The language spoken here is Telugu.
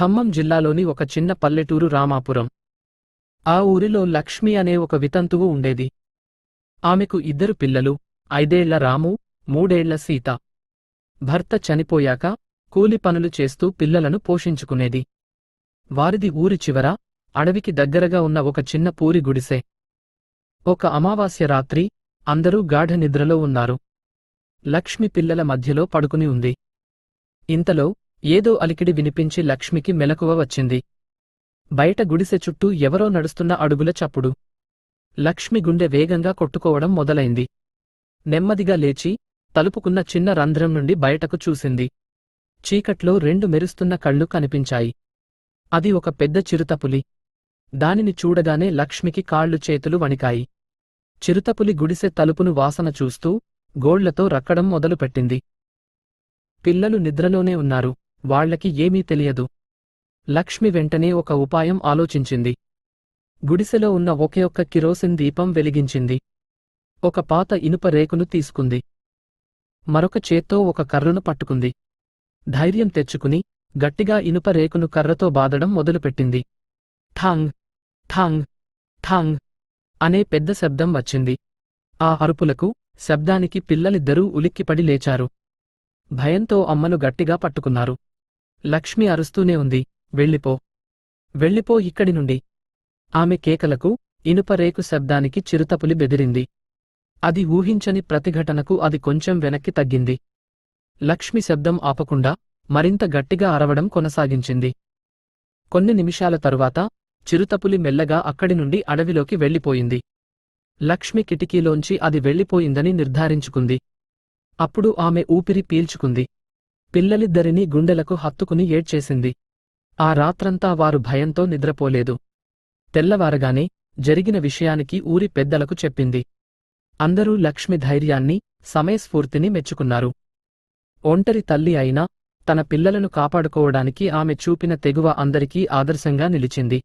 ఖమ్మం జిల్లాలోని ఒక చిన్న పల్లెటూరు రామాపురం. ఆ ఊరిలో లక్ష్మి అనే ఒక వితంతువు ఉండేది. ఆమెకు ఇద్దరు పిల్లలు ఐదేళ్ళ రాము మూడేళ్ళ సీత. భర్త చనిపోయాక కూలి పనులు చేస్తూ పిల్లలను పోషించుకునేది. వారిది ఊరి చివర అడవికి దగ్గరగా ఉన్న ఒక చిన్న పూరి గుడిసె. ఒక అమావాస్య రాత్రి అందరూ గాఢ నిద్రలో ఉన్నారు. లక్ష్మి పిల్లల మధ్యలో పడుకుని ఉంది. ఇంతలో ఏదో అలికిడి వినిపించి లక్ష్మికి మెలకువ వచ్చింది. బయట గుడిసె చుట్టూ ఎవరో నడుస్తున్న అడుగుల చప్పుడు. లక్ష్మి గుండె వేగంగా కొట్టుకోవడం మొదలైంది. నెమ్మదిగా లేచి తలుపుకున్న చిన్న రంధ్రం నుండి బయటకు చూసింది. చీకట్లో రెండు మెరుస్తున్న కళ్ళు కనిపించాయి. అది ఒక పెద్ద చిరుతపులి. దానిని చూడగానే లక్ష్మికి కాళ్ళు చేతులు వణికాయి. చిరుతపులి గుడిసె తలుపును వాసన చూస్తూ గోళ్ళతో రక్కడం మొదలుపెట్టింది. పిల్లలు నిద్రలోనే ఉన్నారు. వాళ్ళకి ఏమీ తెలియదు. లక్ష్మి వెంటనే ఒక ఉపాయం ఆలోచించింది. గుడిసెలో ఉన్న ఒకే ఒక్క కిరోసిన్ దీపం వెలిగించింది. ఒక పాత ఇనుప రేకును తీసుకుంది. మరొక చేత్తో ఒక కర్రను పట్టుకుంది. ధైర్యం తెచ్చుకుని గట్టిగా ఇనుప రేకును కర్రతో బాదడం మొదలుపెట్టింది. ఠాంగ్ ఠాంగ్ ఠాంగ్ అనే పెద్ద శబ్దం వచ్చింది. ఆ అరుపులకు శబ్దానికి పిల్లలిద్దరూ ఉలిక్కిపడి లేచారు. భయంతో అమ్మను గట్టిగా పట్టుకున్నారు. లక్ష్మి అరుస్తూనే ఉంది. వెళ్ళిపో. వెళ్ళిపో ఇక్కడి నుండి. ఆమె కేకలకు ఇనుప రేకు శబ్దానికి చిరుతపులి బెదిరింది. అది ఊహించని ప్రతిఘటనకు అది కొంచెం వెనక్కి తగ్గింది. లక్ష్మి శబ్దం ఆపకుండా మరింత గట్టిగా అరవడం కొనసాగించింది. కొన్ని నిమిషాల తరువాత చిరుతపులి మెల్లగా అక్కడి నుండి అడవిలోకి వెళ్ళిపోయింది. లక్ష్మి కిటికీలోంచి అది వెళ్ళిపోయిందని నిర్ధారించుకుంది. అప్పుడు ఆమె ఊపిరి పీల్చుకుంది. పిల్లలిద్దరినీ గుండెలకు హత్తుకుని ఏడ్చేసింది. ఆ రాత్రంతా వారు భయంతో నిద్రపోలేదు. తెల్లవారగానే జరిగిన విషయానికి ఊరి పెద్దలకు చెప్పింది. అందరూ లక్ష్మి ధైర్యాన్ని సమయస్ఫూర్తిని మెచ్చుకున్నారు. ఒంటరి తల్లి అయినా తన పిల్లలను కాపాడుకోవడానికి ఆమె చూపిన తెగువ అందరికీ ఆదర్శంగా నిలిచింది.